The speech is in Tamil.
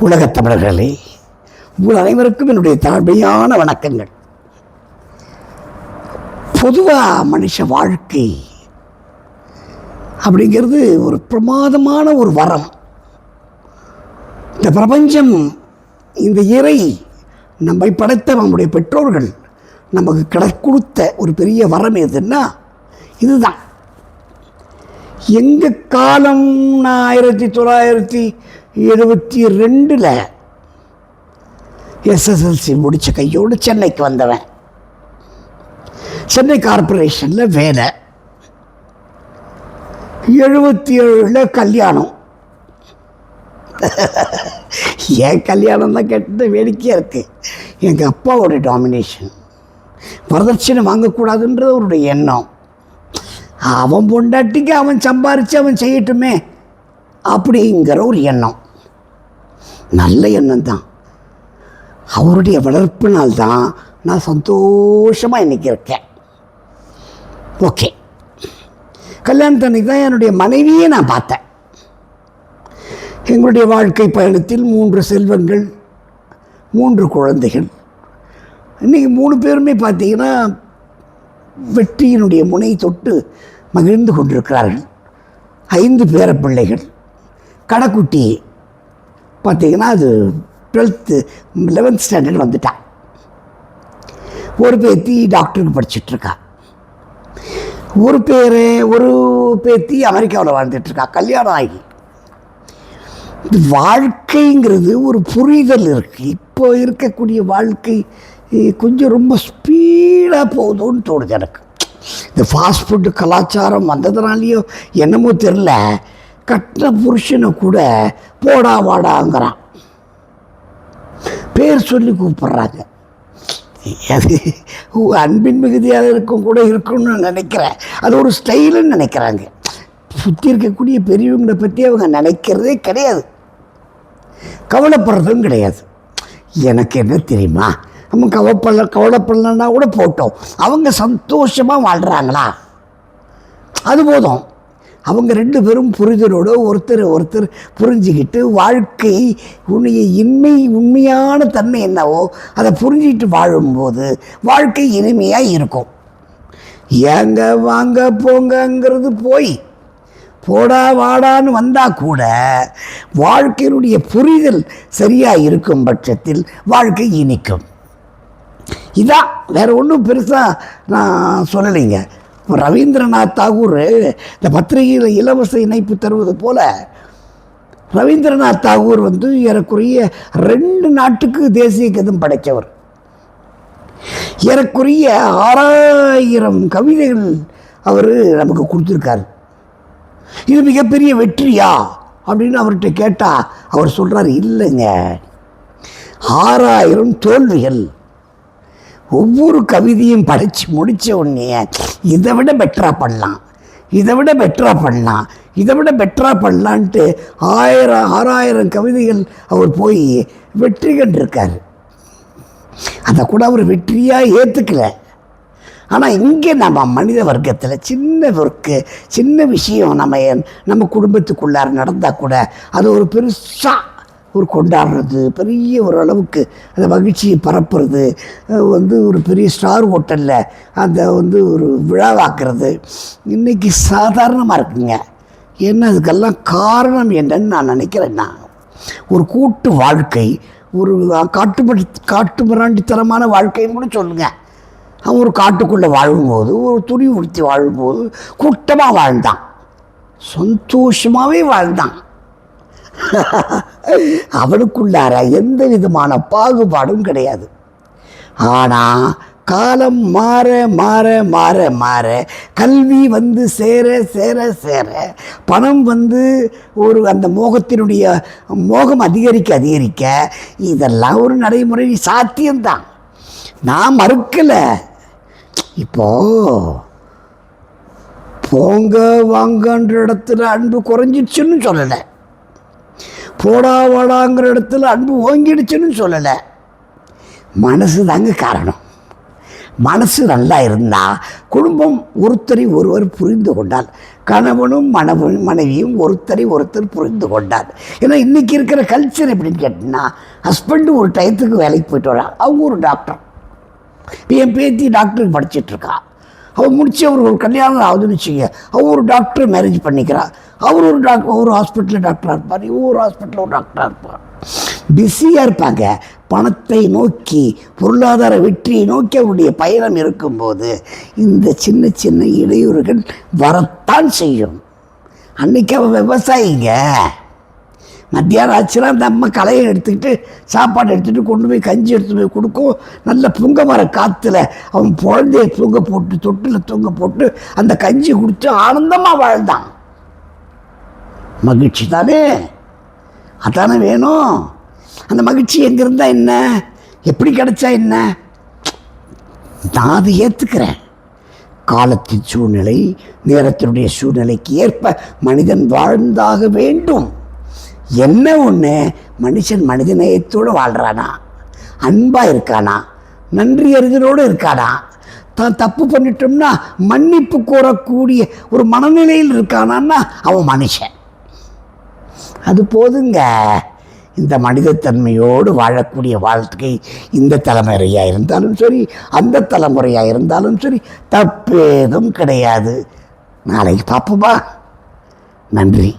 உலகத் தமிழர்களே உங்கள் அனைவருக்கும் என்னுடைய தாழ்மையான வணக்கங்கள். பொதுவாக மனுஷ வாழ்க்கை அப்படிங்கிறது ஒரு பிரமாதமான ஒரு வரம். இந்த பிரபஞ்சம் இந்த இறை நம்மை படைத்த நம்முடைய பெற்றோர்கள் நமக்கு கடை கொடுத்த ஒரு பெரிய வரம் எதுன்னா இதுதான். எங்கள் காலம்? ஆயிரத்தி தொள்ளாயிரத்தி இருபத்தி ரெண்டில் எஸ்எஸ்எல்சி முடித்த கையோடு சென்னைக்கு வந்தவன். சென்னை கார்ப்பரேஷனில் வேலை. எழுபத்தி ஏழில் கல்யாணம். ஏன் கல்யாணம் தான் கேட்டது வேடிக்கையாக இருக்குது எங்கள் அப்பாவோட டாமினேஷன் வரதட்சணை வாங்கக்கூடாதுன்றது அவருடைய எண்ணம். அவன் பொண்டாட்டிக்கு அவன் சம்பாரித்து அவன் செய்யட்டுமே அப்படிங்கிற ஒரு எண்ணம். நல்ல எண்ணம் தான் அவருடைய வளர்ப்பினால் தான் நான் சந்தோஷமாக இன்றைக்கி இருக்கேன். ஓகே. கல்யாணத்தன்னைக்கு தான் என்னுடைய மனைவியை நான் பார்த்தேன். எங்களுடைய வாழ்க்கை பயணத்தில் மூன்று செல்வங்கள் மூன்று குழந்தைகள். இன்றைக்கி மூணு பேருமே பார்த்தீங்கன்னா வெற்றியினுடைய முனை தொட்டு மகிழ்ந்து கொண்டிருக்கிறார்கள். ஐந்து பேர பிள்ளைகள் கடைக்குட்டி பார்த்தீங்கன்னா அது டுவெல்த்து லெவன்த் ஸ்டாண்டர்ட் வந்துட்டான் ஒரு பேத்தி டாக்டருக்கு படிச்சிட்ருக்கா. ஒரு பேர் ஒரு பேத்தி அமெரிக்காவில் வாழ்ந்துட்டுருக்கா கல்யாணம் ஆகி. வாழ்க்கைங்கிறது ஒரு புரிதல் இருக்குது இப்போ இருக்கக்கூடிய வாழ்க்கை கொஞ்சம் ரொம்ப ஸ்பீடாக போகுதுன்னு தோணுது எனக்கு. இந்த ஃபாஸ்ட் ஃபுட்டு கலாச்சாரம் வந்ததுனாலேயோ என்னமோ தெரில கட்டின புருஷனை கூட போடா வாடாங்கிறான். பேர் சொல்லி கூப்பிட்றாங்க. அது அன்பின் மிகுதியாக இருக்கும் கூட இருக்கும்னு நினைக்கிறேன். அது ஒரு ஸ்டைலுன்னு நினைக்கிறாங்க. சுற்றி இருக்கக்கூடிய பெரியவங்களை பற்றி அவங்க நினைக்கிறதே கிடையாது. கவலைப்படுறதும் கிடையாது. எனக்கு என்ன தெரியுமா? நம்ம கவலைப்படல கவலைப்படலன்னா கூட போட்டோம். அவங்க சந்தோஷமாக வாழ்கிறாங்களா அது போதும். அவங்க ரெண்டு பேரும் புரிதலோடு ஒருத்தர் ஒருத்தர் புரிஞ்சுக்கிட்டு வாழ்க்கை உன்னுடைய இன்மை உண்மையான தன்மை என்னவோ அதை புரிஞ்சுக்கிட்டு வாழும்போது வாழ்க்கை இனிமையாக இருக்கும். ஏங்க வாங்க போங்கங்கிறது போய் போடா வாடான்னு வந்தால் கூட வாழ்க்கையினுடைய புரிதல் சரியாக இருக்கும் பட்சத்தில் வாழ்க்கை இனிக்கும். இதான் வேறு ஒன்றும் பெருசாக நான் சொல்லலைங்க. ரவீந்திரநாத் தாகூர் இந்த பத்திரிகையில் இலவச இணைப்பு தருவது போல ரவீந்திரநாத் தாகூர் வந்து ஏறக்குறைய ரெண்டு நாட்டுக்கு தேசிய கதம் படைத்தவர். ஏறக்குறைய ஆறாயிரம் கவிதைகள் அவர் நமக்கு கொடுத்துருக்காரு. இது மிகப்பெரிய வெற்றியா? அப்படின்னு அவர்கிட்ட கேட்டால் அவர் சொல்கிறார் இல்லைங்க. ஆறாயிரம் தோல்விகள் ஒவ்வொரு கவிதையும் படித்து முடித்த உடனே இதை விட பெட்டராக பண்ணலாம். இதை விட பெட்டராக பண்ணலாம். இதை விட பெட்டராக பண்ணலான்ட்டு ஆயிரம் ஆறாயிரம் கவிதைகள் அவர் போய் வெற்றி கண்டிருக்கார். அதை கூட அவர் வெற்றியாக ஏற்றுக்கல ஆனால் இங்கே நம்ம மனித வர்க்கத்தில் சின்ன ஒர்க்கு சின்ன விஷயம் நம்ம நம்ம குடும்பத்துக்குள்ளார் நடந்தால் கூட அது ஒரு பெருசாக ஒரு கொண்டாடுறது பெரிய ஒரு அளவுக்கு அந்த மகிழ்ச்சியை பரப்புறது வந்து ஒரு பெரிய ஸ்டார் ஹோட்டலில் அந்த வந்து ஒரு விழாவாக்குறது இன்றைக்கி சாதாரணமாக இருக்குங்க. என்ன அதுக்கெல்லாம் காரணம் என்னன்னு நான் நினைக்கிறேன் நான். ஒரு கூட்டு வாழ்க்கை ஒரு காட்டுப்படி காட்டு மிராண்டித்தனமான வாழ்க்கைன்னு கூட சொல்லுங்கள் அவன் ஒரு காட்டுக்குள்ளே வாழும்போது ஒரு துணி உடுத்தி வாழும்போது கூட்டமாக வாழ்ந்தான். சந்தோஷமாகவே வாழ்ந்தான். அவனுக்குள்ளார எந்த விதமான பாகுபாடும் கிடையாது. ஆனால் காலம் மாற மாற மாற மாற கல்வி வந்து சேர சேர சேர பணம் வந்து ஒரு அந்த மோகத்தினுடைய மோகம் அதிகரிக்க அதிகரிக்க இதெல்லாம் ஒரு நடைமுறை சாத்தியம்தான். நான் மறுக்கலை. இப்போ போங்க வாங்கன்ற இடத்துல அன்பு குறைஞ்சிடுச்சுன்னு சொல்லலை. போடா வாடாங்கிற இடத்துல அன்பு ஓங்கிடுச்சுன்னு சொல்லலை. மனசு தாங்க காரணம். மனசு நல்லா இருந்தால் குடும்பம் ஒருத்தரை ஒருவர் புரிந்து கொண்டால் கணவனும் மணவனும் மனைவியும் ஒருத்தரை ஒருத்தர் புரிந்து கொண்டார். ஏன்னா இன்றைக்கி இருக்கிற கல்ச்சர் எப்படின்னு கேட்டிங்கன்னா ஹஸ்பண்டு ஒரு டயத்துக்கு வேலைக்கு போயிட்டு வரா அவங்க ஒரு டாக்டர் என் பேத்தி டாக்டருக்கு படிச்சிட்டு அவள் முடிச்சு அவர் ஒரு கல்யாணம் ஆகுதுன்னு வச்சுக்க அவள் ஒரு டாக்டர் மேரேஜ் பண்ணிக்கிறான் அவர் ஒரு டாக்டர் ஒரு ஹாஸ்பிட்டலில் டாக்டராக இருப்பார் இவன் ஒரு ஹாஸ்பிட்டலில் ஒரு டாக்டராக இருப்பார். பிஸியாக இருப்பாங்க பணத்தை நோக்கி பொருளாதார வெற்றியை நோக்கி அவருடைய பயணம் இருக்கும்போது இந்த சின்ன சின்ன இடையூறுகள் வரத்தான் செய்யும். அன்னைக்கு அவன் விவசாயிங்க. மத்தியானம் ஆச்சுன்னா அந்த அம்மா களையை எடுத்துக்கிட்டு சாப்பாடு எடுத்துகிட்டு கொண்டு போய் கஞ்சி எடுத்து போய் கொடுக்கும். நல்ல புங்க மர காற்றுல அவன் குழந்தைய தூங்க போட்டு தொட்டில் தூங்க போட்டு அந்த கஞ்சி குடித்து ஆனந்தமாக வாழ்ந்தான். மகிழ்ச்சி தானே அதானே வேணும். அந்த மகிழ்ச்சி எங்கே இருந்தால் என்ன? எப்படி கிடைச்சா என்ன? நான் அது ஏற்றுக்கிறேன் காலத்தின் சூழ்நிலை நேரத்தினுடைய சூழ்நிலைக்கு ஏற்ப மனிதன் வாழ்ந்தாக வேண்டும். என்ன ஒன்று மனுஷன் மனிதநேயத்தோடு வாழ்கிறானா அன்பாக இருக்கானா? நன்றி அறிதலோடு இருக்கானா? தான் தப்பு பண்ணிட்டோம்னா மன்னிப்பு கோரக்கூடிய ஒரு மனநிலையில் இருக்கானான்னா அவன் மனுஷன். அது போதுங்க. இந்த மனிதத்தன்மையோடு வாழக்கூடிய வாழ்க்கை இந்த தலைமுறையாக இருந்தாலும் சரி அந்த தலைமுறையாக இருந்தாலும் சரி தப்பேதும் கிடையாது. நாளைக்கு பார்ப்போமா. நன்றி.